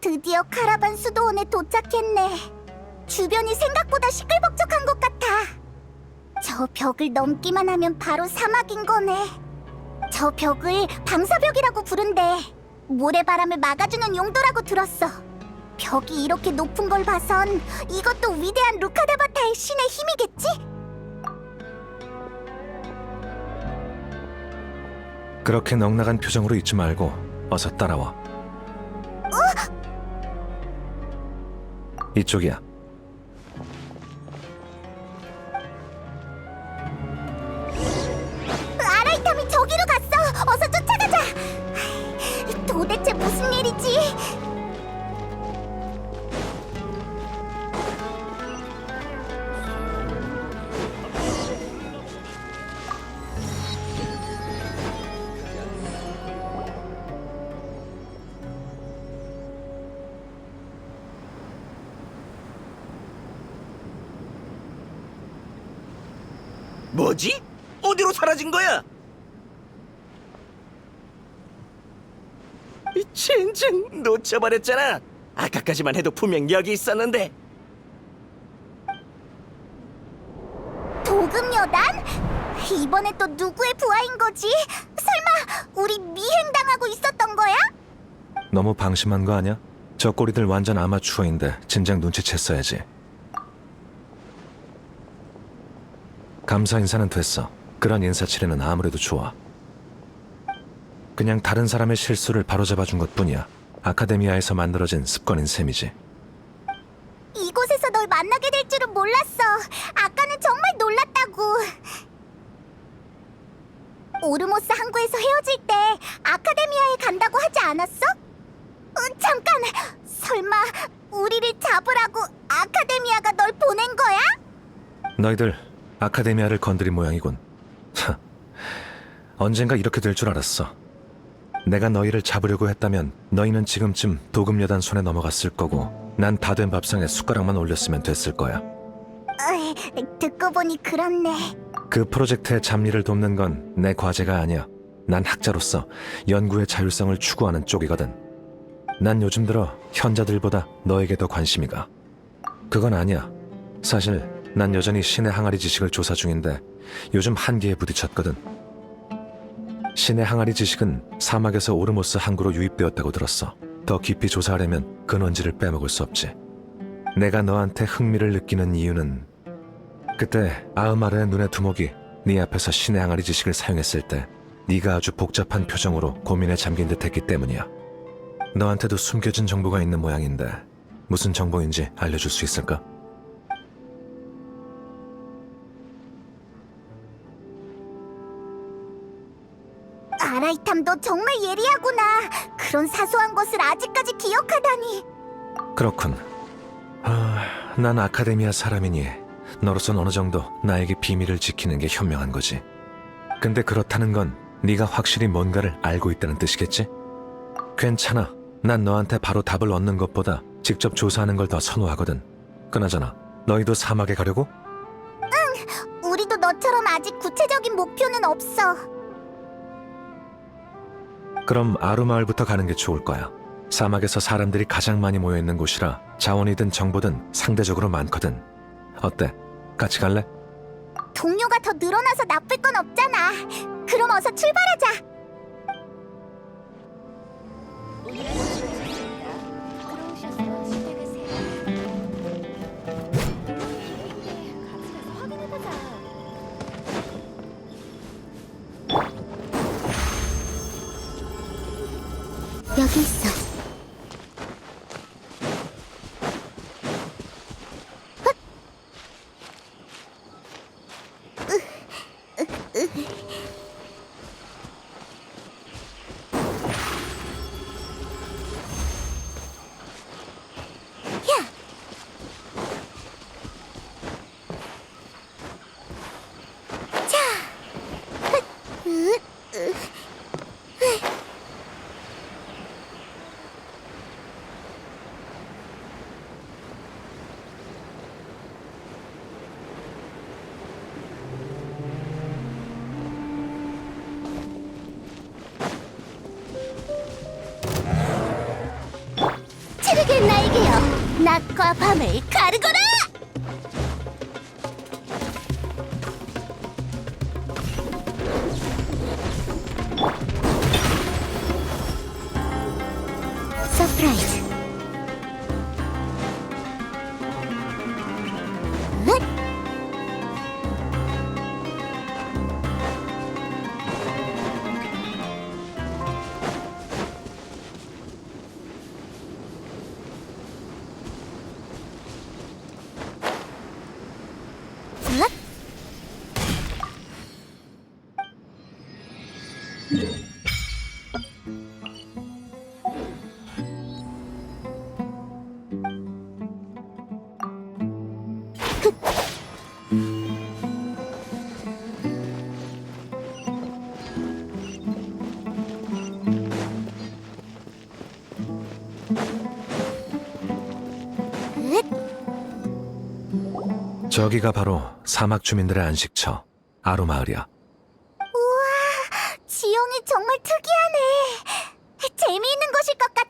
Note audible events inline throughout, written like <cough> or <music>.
드디어 카라반 수도원에 도착했네. 주변이 생각보다 시끌벅적한 것 같아. 저 벽을 넘기만 하면 바로 사막인 거네. 저 벽을 방사벽이라고 부른대. 모래바람을 막아주는 용도라고 들었어. 벽이 이렇게 높은 걸 봐선 이것도 위대한 루카다바타의 신의 힘이겠지? 그렇게 넉나간 표정으로 있지 말고 어서 따라와. 이쪽이야. 아라이탐이 저기로 갔어. 어서 쫓아가자. 도대체 무슨 일이지? 뭐지? 어디로 사라진 거야? 이 젠장 놓쳐버렸잖아. 아까까지만 해도 분명 여기 있었는데. 도금 여단? 이번에 또 누구의 부하인 거지? 설마 우리 미행당하고 있었던 거야? 너무 방심한 거 아니야? 저 꼬리들 완전 아마추어인데 진작 눈치챘어야지. 감사 인사는 됐어. 그런 인사치레는 아무래도 좋아. 그냥 다른 사람의 실수를 바로잡아준 것 뿐이야. 아카데미아에서 만들어진 습관인 셈이지. 이곳에서 널 만나게 될 줄은 몰랐어. 아까는 정말 놀랐다고. 오르모스 항구에서 헤어질 때 아카데미아에 간다고 하지 않았어? 어, 잠깐. 설마 우리를 잡으라고 아카데미아가 널 보낸 거야? 너희들 아카데미아를 건드린 모양이군. 차, 언젠가 이렇게 될 줄 알았어. 내가 너희를 잡으려고 했다면 너희는 지금쯤 도금여단 손에 넘어갔을 거고 난 다 된 밥상에 숟가락만 올렸으면 됐을 거야. 어이, 듣고 보니 그렇네. 그 프로젝트의 잡일을 돕는 건 내 과제가 아니야. 난 학자로서 연구의 자율성을 추구하는 쪽이거든. 난 요즘 들어 현자들보다 너에게 더 관심이 가. 그건 아니야. 사실 난 여전히 신의 항아리 지식을 조사 중인데 요즘 한계에 부딪혔거든. 신의 항아리 지식은 사막에서 오르모스 항구로 유입되었다고 들었어. 더 깊이 조사하려면 근원지를 빼먹을 수 없지. 내가 너한테 흥미를 느끼는 이유는 그때 아흐마르의 눈의 두목이 네 앞에서 신의 항아리 지식을 사용했을 때 네가 아주 복잡한 표정으로 고민에 잠긴 듯했기 때문이야. 너한테도 숨겨진 정보가 있는 모양인데 무슨 정보인지 알려줄 수 있을까? 아라이탐 너 정말 예리하구나. 그런 사소한 것을 아직까지 기억하다니. 그렇군. 아, 난 아카데미아 사람이니 너로선 어느 정도 나에게 비밀을 지키는 게 현명한 거지. 근데 그렇다는 건 네가 확실히 뭔가를 알고 있다는 뜻이겠지? 괜찮아. 난 너한테 바로 답을 얻는 것보다 직접 조사하는 걸 더 선호하거든. 그나저나 너희도 사막에 가려고? 우리도 너처럼 아직 구체적인 목표는 없어. 그럼 아루마을부터 가는 게 좋을 거야. 사막에서 사람들이 가장 많이 모여 있는 곳이라 자원이든 정보든 상대적으로 많거든. 어때? 같이 갈래? 동료가 더 늘어나서 나쁠 건 없잖아. 그럼 어서 출발하자. 있어. 밤을 저기가 바로 사막 주민들의 안식처 아루마을이야. 지형이 정말 특이하네. 재미있는 곳일 것 같아.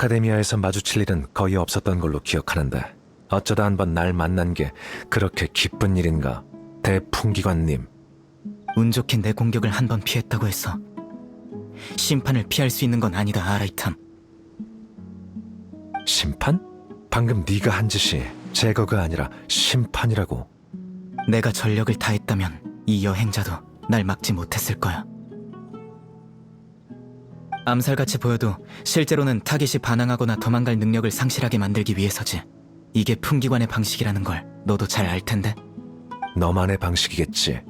아카데미아에서 마주칠 일은 거의 없었던 걸로 기억하는데 어쩌다 한 번 날 만난 게 그렇게 기쁜 일인가? 대풍기관님, 운 좋게 내 공격을 한 번 피했다고 해서 심판을 피할 수 있는 건 아니다 아라이탐 심판? 방금 네가 한 짓이 제거가 아니라 심판이라고. 내가 전력을 다했다면 이 여행자도 날 막지 못했을 거야 암살같이 보여도 실제로는 타깃이 반항하거나 도망갈 능력을 상실하게 만들기 위해서지 이게 풍기관의 방식이라는 걸 너도 잘 알 텐데 너만의 방식이겠지.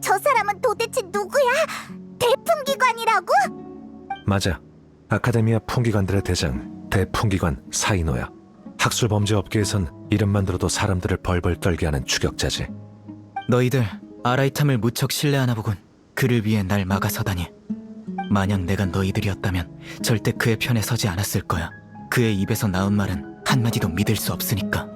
저 사람은 도대체 누구야? 대풍기관이라고? 맞아. 아카데미아 풍기관들의 대장, 대풍기관 사이노야. 학술 범죄 업계에선 이름만 들어도 사람들을 벌벌 떨게 하는 추격자지. 너희들 아라이탐을 무척 신뢰하나 보군 그를 위해 날 막아서다니 만약 내가 너희들이었다면 절대 그의 편에 서지 않았을 거야 그의 입에서 나온 말은 한마디도 믿을 수 없으니까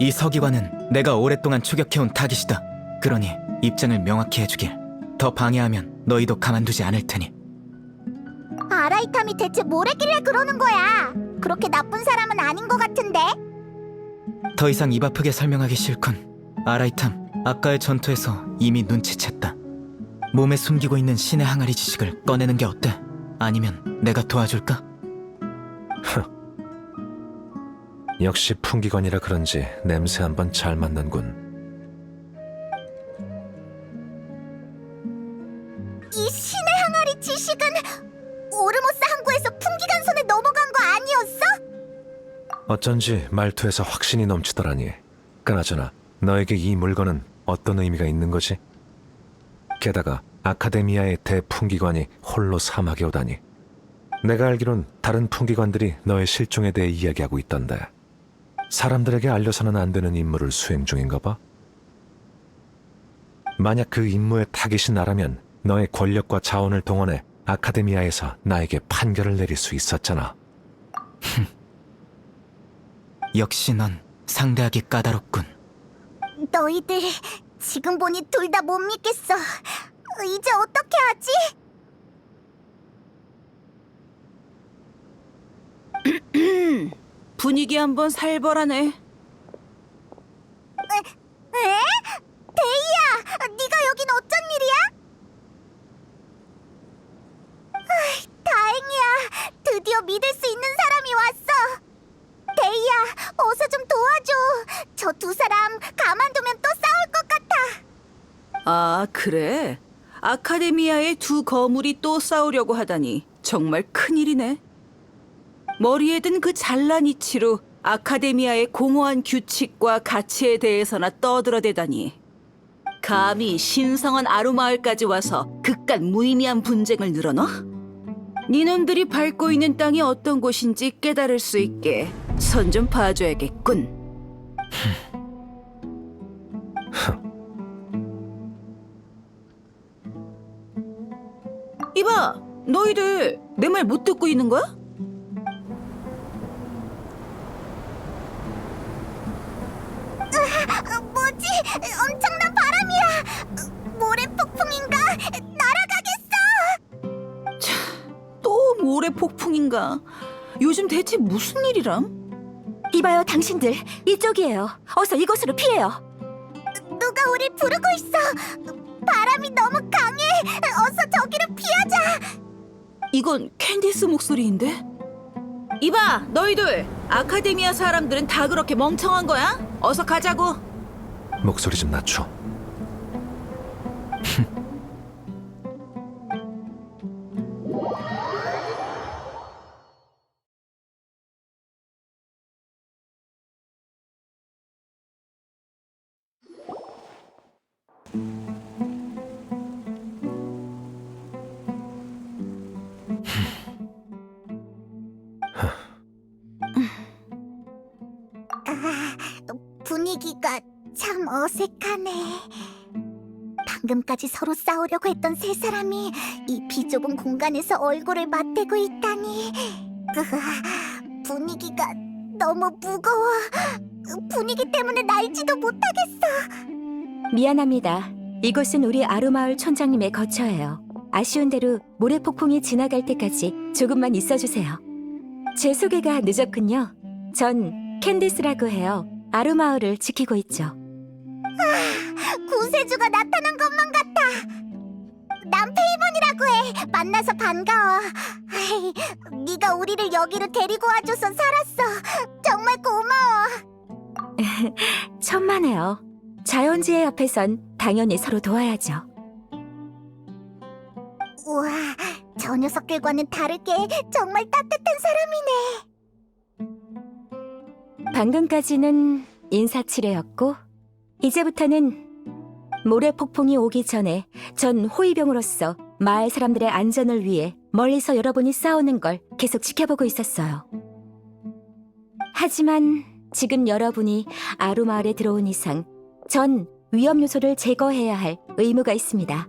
이 서기관은 내가 오랫동안 추격해온 타깃이다 그러니 입장을 명확히 해주길 더 방해하면 너희도 가만두지 않을 테니 아라이탐이 대체 뭘 했길래 그러는 거야? 그렇게 나쁜 사람은 아닌 것 같은데? 더 이상 입 아프게 설명하기 싫군. 아라이탐, 아까의 전투에서 이미 눈치챘다. 몸에 숨기고 있는 신의 항아리 지식을 꺼내는 게 어때? 아니면 내가 도와줄까? <laughs> 역시 풍기관이라 그런지 냄새 한번 잘 맡는군. 이 신의 항아리 지식은 오르모스 항구에서 풍기관 손에 넘어간 거 아니었어? 어쩐지 말투에서 확신이 넘치더라니. 그나저나 너에게 이 물건은 어떤 의미가 있는 거지? 게다가 아카데미아의 대풍기관이 홀로 사막에 오다니. 내가 알기론 다른 풍기관들이 너의 실종에 대해 이야기하고 있던데. 사람들에게 알려서는 안 되는 임무를 수행 중인가 봐? 만약 그 임무의 타깃이 나라면 너의 권력과 자원을 동원해 아카데미아에서 나에게 판결을 내릴 수 있었잖아. <laughs> 역시 넌 상대하기 까다롭군. 너희들 지금 보니 둘 다 못 믿겠어. 이제 어떻게 하지? <clears throat> 분위기 한번 살벌하네. 에? 데이야, 네가 여긴 어쩐 일이야? 아이, 다행이야. 드디어 믿을 수 있는 사람이 왔어. 데이야, 어서 좀 도와줘. 저 아, 그래? 아카데미아의 두 거물이 또 싸우려고 하다니 정말 큰일이네. 머리에 든 그 잘난 이치로 아카데미아의 공허한 규칙과 가치에 대해서나 떠들어대다니. 감히 신성한 아루마을까지 와서 그깟 무의미한 분쟁을 늘어놔? 니놈들이 밟고 있는 땅이 어떤 곳인지 깨달을 수 있게 선 좀 봐줘야겠군. 이봐, 너희들 내 말 못 듣고 있는 거야? 어, 뭐지? 엄청난 바람이야. 모래 폭풍인가? 날아가겠어. 또 모래 폭풍인가? 요즘 대체 무슨 일이람? 이봐요, 당신들. 이쪽이에요. 어서 이곳으로 피해요. 누가 우리 부르고 있어. 이건 캔디스 목소리인데? 이봐, 너희들 아카데미아 사람들은 다 그렇게 멍청한 거야? 어서 가자고. 목소리 좀 낮춰. 방금까지 서로 싸우려고 했던 세 사람이 이 비좁은 공간에서 얼굴을 맞대고 있다니. 으아, 분위기가 너무 무거워. 분위기 때문에 날지도 못하겠어. 미안합니다. 이곳은 우리 아루마을 촌장님의 거처예요. 아쉬운 대로 모래폭풍이 지나갈 때까지 조금만 있어주세요. 제 소개가 늦었군요. 전 캔디스라고 해요. 아루마을을 지키고 있죠. 구세주가 나타난 것만 같아. 난 페이몬이라고 해. 만나서 반가워. 아이, 네가 우리를 여기로 데리고 와줘서 살았어. 정말 고마워. <laughs> 천만에요. 자연지혜 앞에선 당연히 서로 도와야죠. 우와, 저 녀석들과는 다르게 정말 따뜻한 사람이네. 방금까지는 인사치레였고 이제부터는 모래 폭풍이 오기 전에 전 호위병으로서 마을 사람들의 안전을 위해 멀리서 여러분이 싸우는 걸 계속 지켜보고 있었어요. 하지만 지금 여러분이 아루 마을에 들어온 이상 전 위험 요소를 제거해야 할 의무가 있습니다.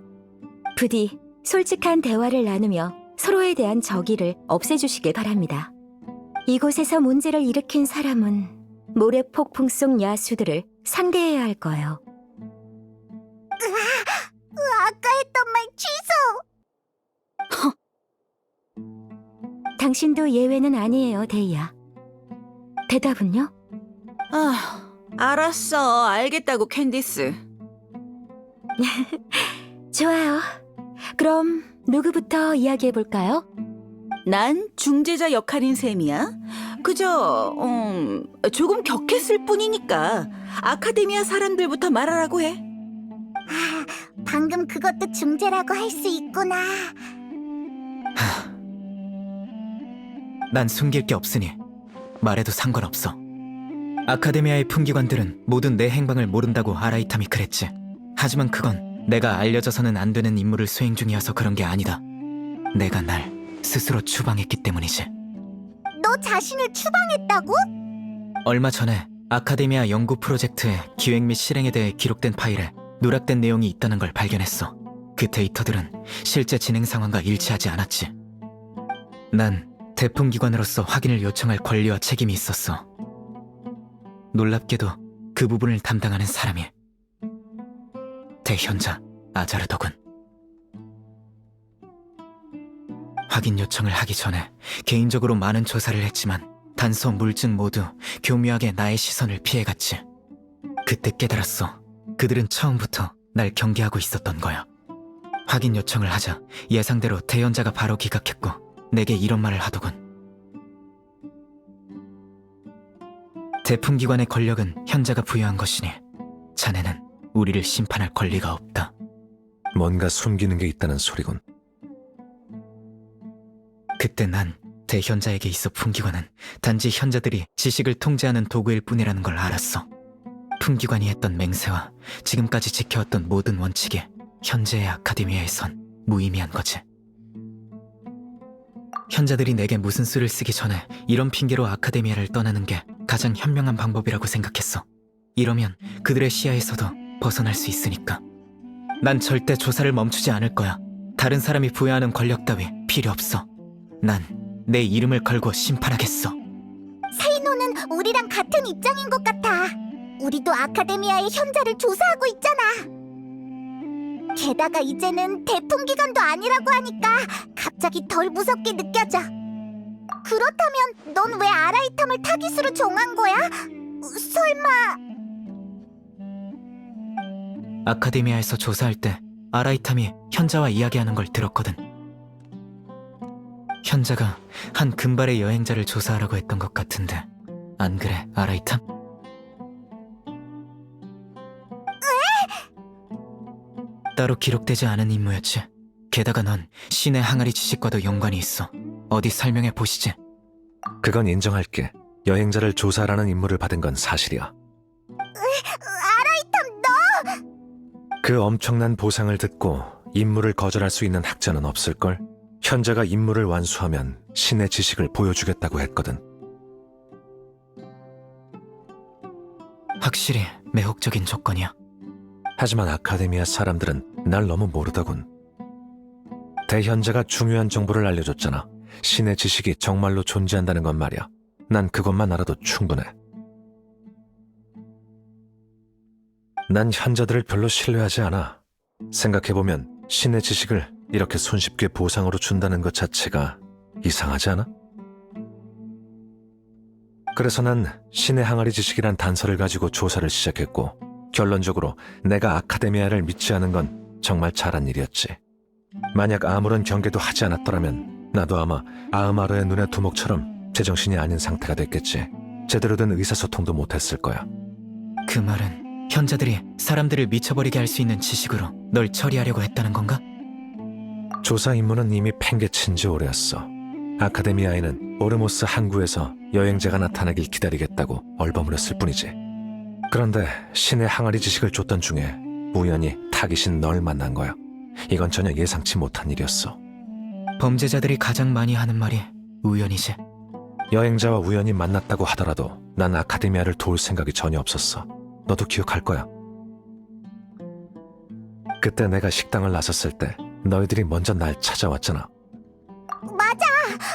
부디 솔직한 대화를 나누며 서로에 대한 적의를 없애주시길 바랍니다. 이곳에서 문제를 일으킨 사람은 모래 폭풍 속 야수들을 상대해야 할 거예요. 아까 했던 말 취소. <laughs> 당신도 예외는 아니에요, 데이야. 대답은요? 아, 알았어. 알겠다고 캔디스. <laughs> 좋아요. 그럼 누구부터 이야기해 볼까요? 난 중재자 역할인 셈이야. 그저 음, 조금 격했을 뿐이니까 아카데미아 사람들부터 말하라고 해. 아, 방금 그것도 중재라고 할 수 있구나. 난 숨길 게 없으니 말해도 상관없어. 아카데미아의 품기관들은 모두 내 행방을 모른다고 아라이탐이 그랬지. 하지만 그건 내가 알려져서는 안 되는 임무를 수행 중이어서 그런 게 아니다. 내가 날 스스로 추방했기 때문이지. 너 자신을 추방했다고? 얼마 전에 아카데미아 연구 프로젝트의 기획 및 실행에 대해 기록된 파일에 누락된 내용이 있다는 걸 발견했어. 그 데이터들은 실제 진행 상황과 일치하지 않았지. 난 대품기관으로서 확인을 요청할 권리와 책임이 있었어. 놀랍게도 그 부분을 담당하는 사람이 대현자 아자르더군. 확인 요청을 하기 전에 개인적으로 많은 조사를 했지만 단서 물증 모두 교묘하게 나의 시선을 피해갔지. 그때 깨달았어. 그들은 처음부터 날 경계하고 있었던 거야. 확인 요청을 하자 예상대로 대연자가 바로 기각했고 내게 이런 말을 하더군. 대품기관의 권력은 현자가 부여한 것이니 자네는 우리를 심판할 권리가 없다. 뭔가 숨기는 게 있다는 소리군. 그때 난 대현자에게 있어 풍기관은 단지 현자들이 지식을 통제하는 도구일 뿐이라는 걸 알았어. 풍기관이 했던 맹세와 지금까지 지켜왔던 모든 원칙이 현재의 아카데미아에선 무의미한 거지. 현자들이 내게 무슨 수를 쓰기 전에 이런 핑계로 아카데미아를 떠나는 게 가장 현명한 방법이라고 생각했어. 이러면 그들의 시야에서도 벗어날 수 있으니까. 난 절대 조사를 멈추지 않을 거야. 다른 사람이 부여하는 권력 따위 필요 없어. 난 내 이름을 걸고 심판하겠어. 세이노는 우리랑 같은 입장인 것 같아. 우리도 아카데미아의 현자를 조사하고 있잖아. 게다가 이제는 대풍기관도 아니라고 하니까 갑자기 덜 무섭게 느껴져. 그렇다면 넌 왜 아라이탐을 타깃으로 정한 거야? 설마 아카데미아에서 조사할 때 아라이탐이 현자와 이야기하는 걸 들었거든. 현자가 한 금발의 여행자를 조사하라고 했던 것 같은데 안 그래 아라이탐? 따로 기록되지 않은 임무였지. 게다가 넌 신의 항아리 지식과도 연관이 있어. 어디 설명해 보시지. 그건 인정할게. 여행자를 조사하라는 임무를 받은 건 사실이야. 아라이탐 너 그 엄청난 보상을 듣고 임무를 거절할 수 있는 학자는 없을걸? 현자가 임무를 완수하면 신의 지식을 보여주겠다고 했거든. 확실히 매혹적인 조건이야. 하지만 아카데미아 사람들은 날 너무 모르더군. 대현자가 중요한 정보를 알려줬잖아. 신의 지식이 정말로 존재한다는 건 말이야. 난 그것만 알아도 충분해. 난 현자들을 별로 신뢰하지 않아. 생각해보면 신의 지식을 이렇게 손쉽게 보상으로 준다는 것 자체가 이상하지 않아? 그래서 난 신의 항아리 지식이란 단서를 가지고 조사를 시작했고 결론적으로 내가 아카데미아를 믿지 않은 건 정말 잘한 일이었지. 만약 아무런 경계도 하지 않았더라면 나도 아마 아흐마르의 눈의 두목처럼 제정신이 아닌 상태가 됐겠지. 제대로 된 의사소통도 못했을 거야. 그 말은 현자들이 사람들을 미쳐버리게 할 수 있는 지식으로 널 처리하려고 했다는 건가? 조사 임무는 이미 팽개친 지 오래였어. 아카데미아에는 오르모스 항구에서 여행자가 나타나길 기다리겠다고 얼버무렸을 뿐이지. 그런데 신의 항아리 지식을 줬던 중에 우연히 타깃인 널 만난 거야. 이건 전혀 예상치 못한 일이었어. 범죄자들이 가장 많이 하는 말이 우연이지. 여행자와 우연히 만났다고 하더라도 난 아카데미아를 도울 생각이 전혀 없었어. 너도 기억할 거야. 그때 내가 식당을 나섰을 때 너희들이 먼저 날 찾아왔잖아. 맞아.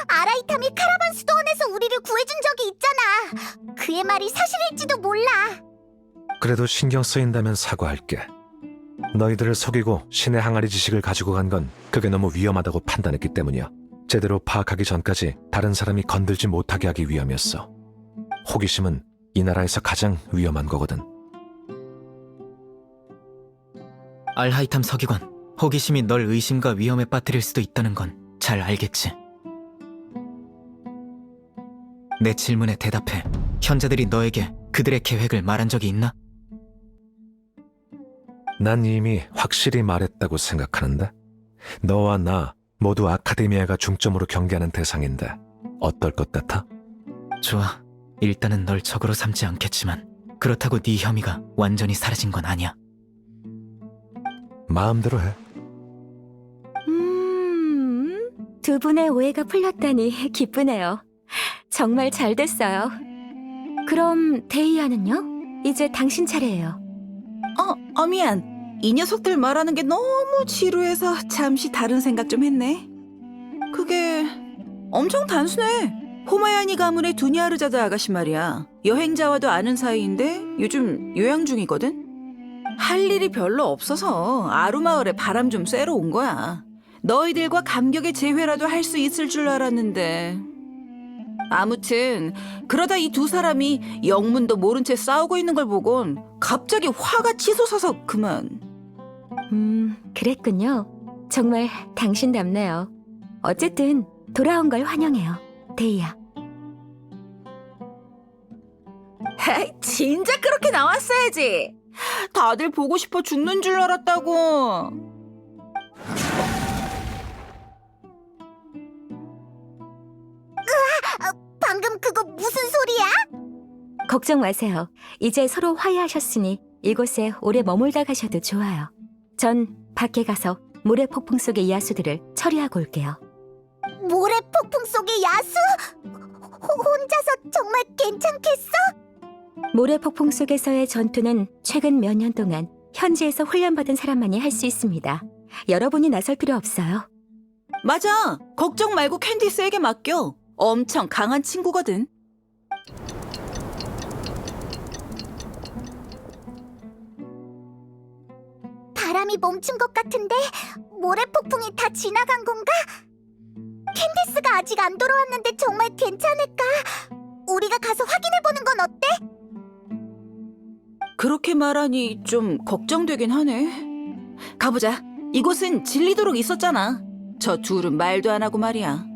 아라이탐이 카라반 수도원에서 우리를 구해준 적이 있잖아. 그의 말이 사실일지도 몰라. 그래도 신경 쓰인다면 사과할게. 너희들을 속이고 신의 항아리 지식을 가지고 간 건 그게 너무 위험하다고 판단했기 때문이야. 제대로 파악하기 전까지 다른 사람이 건들지 못하게 하기 위함이었어. 호기심은 이 나라에서 가장 위험한 거거든. 알하이탐 서기관, 호기심이 널 의심과 위험에 빠뜨릴 수도 있다는 건 잘 알겠지. 내 질문에 대답해. 현자들이 너에게 그들의 계획을 말한 적이 있나? 난 이미 확실히 말했다고 생각하는데 너와 나 모두 아카데미아가 중점으로 경계하는 대상인데 어떨 것 같아? 좋아. 일단은 널 적으로 삼지 않겠지만 그렇다고 네 혐의가 완전히 사라진 건 아니야. 마음대로 해. 음, 두 분의 오해가 풀렸다니 기쁘네요. 정말 잘 됐어요. 그럼 데이아는요? 이제 당신 차례예요. 어, 어 미안. 이 녀석들 말하는 게 너무 지루해서 잠시 다른 생각 좀 했네. 그게 엄청 단순해. 호마야니 가문의 두니아르자드 아가씨 말이야. 여행자와도 아는 사이인데 요즘 요양 중이거든. 할 일이 별로 없어서 아루마을에 바람 좀 쐬러 온 거야. 너희들과 감격의 재회라도 할 수 있을 줄 알았는데. 아무튼 그러다 이 두 사람이 영문도 모른 채 싸우고 있는 걸 보곤 갑자기 화가 치솟아서 그만. 음, 그랬군요. 정말 당신답네요. 어쨌든 돌아온 걸 환영해요. 데이야. 진짜 그렇게 나왔어야지. 다들 보고 싶어 죽는 줄 알았다고. 방금 그거 무슨 소리야? 걱정 마세요. 이제 서로 화해하셨으니 이곳에 오래 머물다 가셔도 좋아요. 전 밖에 가서 모래 폭풍 속의 야수들을 처리하고 올게요. 모래 폭풍 속의 야수? 호- 혼자서 정말 괜찮겠어? 모래 폭풍 속에서의 전투는 최근 몇 년 동안 현지에서 훈련받은 사람만이 할 수 있습니다. 여러분이 나설 필요 없어요. 맞아. 걱정 말고 캔디스에게 맡겨. 엄청 강한 친구거든. 바람이 멈춘 것 같은데 모래 폭풍이 다 지나간 건가? 캔디스가 아직 안 돌아왔는데 정말 괜찮을까? 우리가 가서 확인해보는 건 어때? 그렇게 말하니 좀 걱정되긴 하네. 가보자. 이곳은 질리도록 있었잖아. 저 둘은 말도 안 하고 말이야.